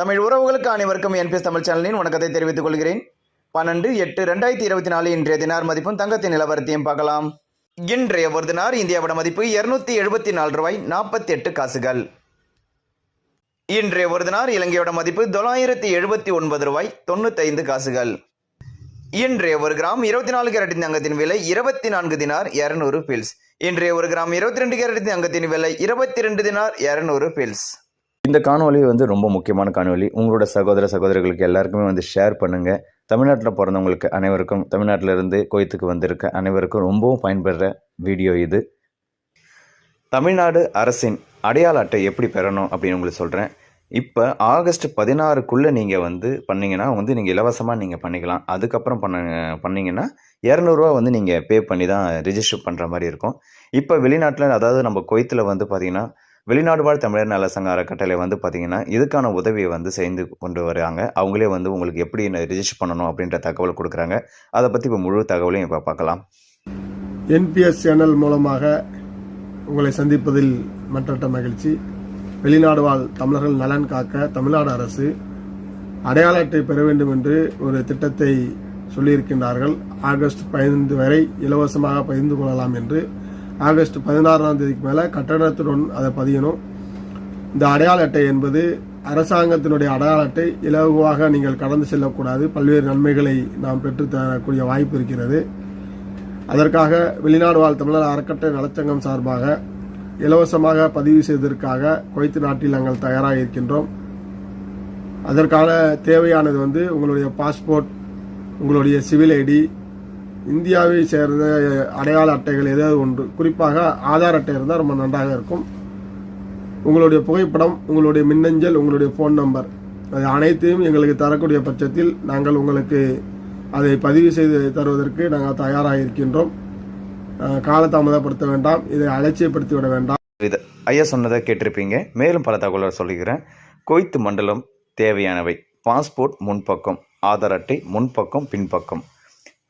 தமிழ் உறவுகளுக்கு அனைவருக்கும் என்பிஎஸ் தமிழ் சேனலின் வணக்கத்தை தெரிவித்துக் கொள்கிறேன். பன்னெண்டு எட்டு ரெண்டாயிரத்தி இருபத்தி நாலு இன்றைய தினார் மதிப்பும் தங்கத்தின் நிலவரத்தையும் பார்க்கலாம். இன்றைய ஒரு தினார் இந்தியாவோட மதிப்பு இருநூத்தி எழுபத்தி நாலு ரூபாய் நாற்பத்தி எட்டு காசுகள். இன்றைய ஒரு தினார் இலங்கையோட மதிப்பு தொள்ளாயிரத்தி எழுபத்தி ஒன்பது ரூபாய் தொண்ணூத்தைந்து காசுகள். இன்றைய ஒரு கிராம் இருபத்தி நாலு கேரட்டின் தங்கத்தின் விலை இருபத்தி நான்கு தினார் இருநூறு பில்ஸ். இன்றைய ஒரு கிராம் இருபத்தி ரெண்டு கேரட்டின் தங்கத்தின் விலை இருபத்தி ரெண்டு தினார் இருநூறு பில்ஸ். இந்த காணொலி வந்து ரொம்ப முக்கியமான காணொலி உங்களோட சகோதர சகோதரிகளுக்கு எல்லாருக்குமே வந்து ஷேர் பண்ணுங்கள் தமிழ்நாட்டில் பிறந்தவங்களுக்கு அனைவருக்கும் தமிழ்நாட்டிலிருந்து கோயத்துக்கு வந்திருக்க அனைவருக்கும் ரொம்பவும் பயன்படுற வீடியோ இது. தமிழ்நாடு அரசின் அடையாள அட்டை எப்படி பெறணும் அப்படின்னு உங்களுக்கு சொல்கிறேன் இப்போ ஆகஸ்ட் பதினாறுக்குள்ளே நீங்கள் வந்து பண்ணிங்கன்னா வந்து நீங்கள் இலவசமாக நீங்கள் பண்ணிக்கலாம். அதுக்கப்புறம் பண்ண பண்ணீங்கன்னா இரநூறுவா வந்து நீங்கள் பே பண்ணி தான் ரிஜிஸ்டர் பண்ணுற மாதிரி இருக்கும். இப்போ வெளிநாட்டில் அதாவது நம்ம கொய்த்தில் வந்து பார்த்திங்கன்னா வெளிநாடு வாழ் தமிழர் நல சங்க அறக்கட்டளை வந்து பார்த்தீங்கன்னா இதுக்கான உதவியை வந்து செய்து கொண்டு வராங்க. அவங்களே வந்து உங்களுக்கு எப்படி ரிஜிஸ்டர் பண்ணணும் அப்படின்ற தகவல் கொடுக்குறாங்க. அதை பற்றி இப்போ முழு தகவலையும் இப்போ பார்க்கலாம். என்பிஎஸ் சேனல் மூலமாக உங்களை சந்திப்பதில் மற்றற்ற மகிழ்ச்சி. வெளிநாடு வாழ் தமிழர்கள் நலன் காக்க தமிழ்நாடு அரசு அடையாள அட்டை பெற வேண்டும் என்று ஒரு திட்டத்தை சொல்லியிருக்கின்றார்கள். ஆகஸ்ட் பதினைந்து வரை இலவசமாக பகிர்ந்து கொள்ளலாம் என்று ஆகஸ்ட் பதினாறாம் தேதிக்கு மேலே கட்டணத்துடன் அதை பதியணும். இந்த அடையாள அட்டை என்பது அரசாங்கத்தினுடைய அடையாள அட்டை. இலகுவாக நீங்கள் கடந்து செல்லக்கூடாது. பல்வேறு நன்மைகளை நாம் பெற்றுத்தரக்கூடிய வாய்ப்பு இருக்கிறது. அதற்காக வெளிநாடு வாழ் தமிழர் அறக்கட்டளை நலச்சங்கம் சார்பாக இலவசமாக பதிவு செய்வதற்காக குவைத்து நாட்டில் நாங்கள் தயாராக இருக்கின்றோம். அதற்கான தேவையானது வந்து உங்களுடைய பாஸ்போர்ட் உங்களுடைய சிவில் ஐடி இந்தியாவை சேர்ந்த அடையாள அட்டைகள் ஏதாவது ஒன்று. குறிப்பாக ஆதார் அட்டை இருந்தால் ரொம்ப நன்றாக இருக்கும். உங்களுடைய புகைப்படம் உங்களுடைய மின்னஞ்சல் உங்களுடைய ஃபோன் நம்பர் அது அனைத்தையும் எங்களுக்கு தரக்கூடிய பட்சத்தில் நாங்கள் உங்களுக்கு அதை பதிவு செய்து தருவதற்கு நாங்கள் தயாராக இருக்கின்றோம் காலதாமதப்படுத்த வேண்டாம். இதை அலட்சியப்படுத்தி விட வேண்டாம். இது ஐயா சொன்னதை கேட்டிருப்பீங்க. மேலும் பல தகவலை சொல்லிக்கிறேன். கொய்த்து மண்டலம் தேவையானவை. பாஸ்போர்ட் முன்பக்கம் ஆதார் அட்டை முன்பக்கம் பின்பக்கம்.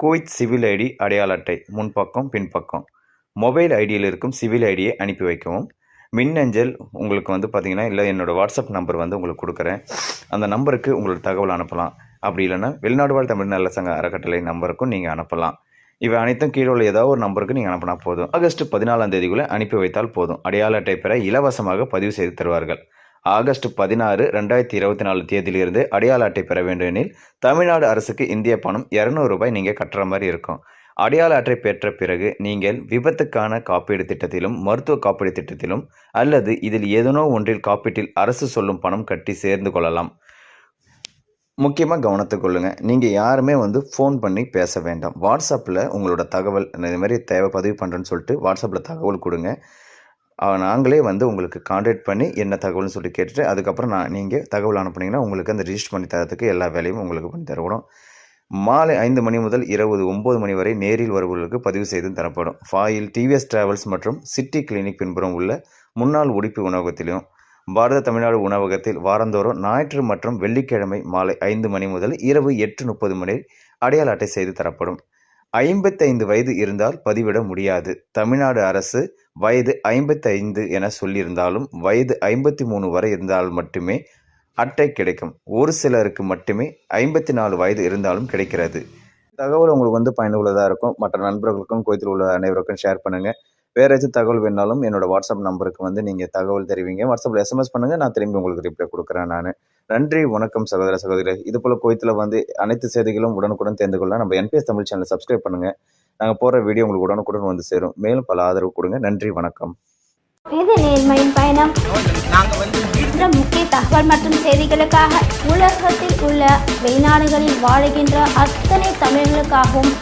குவைத் சிவில் ஐடி அடையாள அட்டை முன்பக்கம் பின்பக்கம். மொபைல் ஐடியில் இருக்கும் சிவில் ஐடியை அனுப்பி வைக்கவும். மின்னஞ்சல் உங்களுக்கு வந்து பார்த்திங்கன்னா இல்லை என்னோடய வாட்ஸ்அப் நம்பர் வந்து உங்களுக்கு கொடுக்குறேன். அந்த நம்பருக்கு உங்களோட தகவல் அனுப்பலாம். அப்படி இல்லைன்னா வெளிநாடு வாழ் தமிழ் நல்ல சங்க அறக்கட்டளை நம்பருக்கும் நீங்கள் அனுப்பலாம். இவை அனைத்தும் கீழே உள்ள ஏதாவது ஒரு நம்பருக்கு நீங்கள் அனுப்பினா போதும். ஆகஸ்ட் பதினாலாம் தேதிக்குள்ளே அனுப்பி வைத்தால் போதும். அடையாள அட்டை பெற இலவசமாக பதிவு செய்து தருவார்கள். ஆகஸ்ட் பதினாறு ரெண்டாயிரத்தி இருபத்தி நாலு தேதியிலிருந்து அடையாள அட்டை பெற வேண்டும் எனில் தமிழ்நாடு அரசுக்கு இந்திய பணம் இரநூறு ரூபாய் நீங்கள் கட்டுற மாதிரி இருக்கும். அடையாள அட்டை பெற்ற பிறகு நீங்கள் விபத்துக்கான காப்பீடு திட்டத்திலும் மருத்துவ காப்பீடு திட்டத்திலும் அல்லது இதில் ஏதேனோ ஒன்றில் காப்பீட்டில் அரசு சொல்லும் பணம் கட்டி சேர்ந்து கொள்ளலாம். முக்கியமாக கவனத்துக்கொள்ளுங்கள் நீங்கள் யாருமே வந்து ஃபோன் பண்ணி பேச வேண்டாம். வாட்ஸ்அப்பில் உங்களோட தகவல் இந்த மாதிரி தேவை பதிவு பண்ணுறேன்னு சொல்லிட்டு வாட்ஸ்அப்பில் தகவல் கொடுங்க. நாங்களே வந்து உங்களுக்கு காண்டாக்ட் பண்ணி என்ன தகவல்னு சொல்லி கேட்டுட்டு அதுக்கப்புறம் நான் நீங்கள் தகவல் அனுப்புனீங்கன்னா உங்களுக்கு அந்த ரிஜிஸ்டர் பண்ணி தரத்துக்கு எல்லா வேலையும் உங்களுக்கு பண்ணி தருவோம். மாலை ஐந்து மணி முதல் இரவு ஒம்பது மணி வரை நேரில் வருபவர்களுக்கு பதிவு செய்து தரப்படும். ஃபாயில் டிவிஎஸ் டிராவல்ஸ் மற்றும் சிட்டி கிளினிக் பின்புறம் உள்ள முன்னாள் உடுப்பி உணவகத்திலும் பாரத தமிழ்நாடு உணவகத்தில் வாரந்தோறும் ஞாயிற்று மற்றும் வெள்ளிக்கிழமை மாலை ஐந்து மணி முதல் இரவு எட்டு முப்பது மணி அடையாள அட்டை செய்து தரப்படும். ஐம்பத்தைந்து வயது இருந்தால் பதிவிட முடியாது. தமிழ்நாடு அரசு வயது ஐம்பத்தைந்து என சொல்லியிருந்தாலும் வயது ஐம்பத்தி மூணு வரை இருந்தால் மட்டுமே அட்டை கிடைக்கும். ஒரு சிலருக்கு மட்டுமே ஐம்பத்தி நாலு வயது இருந்தாலும் கிடைக்கிறது. தகவல் உங்களுக்கு வந்து பயனுள்ளதாக இருக்கும். மற்ற நண்பர்களுக்கும் கோயத்தில் உள்ள அனைவருக்கும் ஷேர் பண்ணுங்கள் வேறு ஏதாச்சும் தகவல் வேணாலும் என்னோடய வாட்ஸ்அப் நம்பருக்கு வந்து நீங்கள் தகவல் தெரிவிங்க. வாட்ஸ்அப்பில் எஸ்எம்எஸ் பண்ணுங்கள் நான் திரும்பி உங்களுக்கு ரிப்ளை கொடுக்குறேன் நான். நன்றி வணக்கம் சகோதர சகோதரி இது போல் கோயத்தில் வந்து அனைத்து செய்திகளும் உடனுக்குடன் தெரிந்து கொள்ள நம்ம என்பிஎஸ் தமிழ் சேனலை சப்ஸ்கிரைப் பண்ணுங்கள் நாங்கள் போடுற வீடியோ உங்களுக்கு உடனுக்குடன் வந்து சேரும். மேலும் பல ஆதரவு கொடுங்க. நன்றி வணக்கம். இது நேர்மையின் பயணம். இந்த முக்கிய தகவல் மற்றும் செய்திகளுக்காக உலகத்தில் உள்ள வெளிநாடுகளில் வாழுகின்ற அத்தனை தமிழர்களுக்காகவும்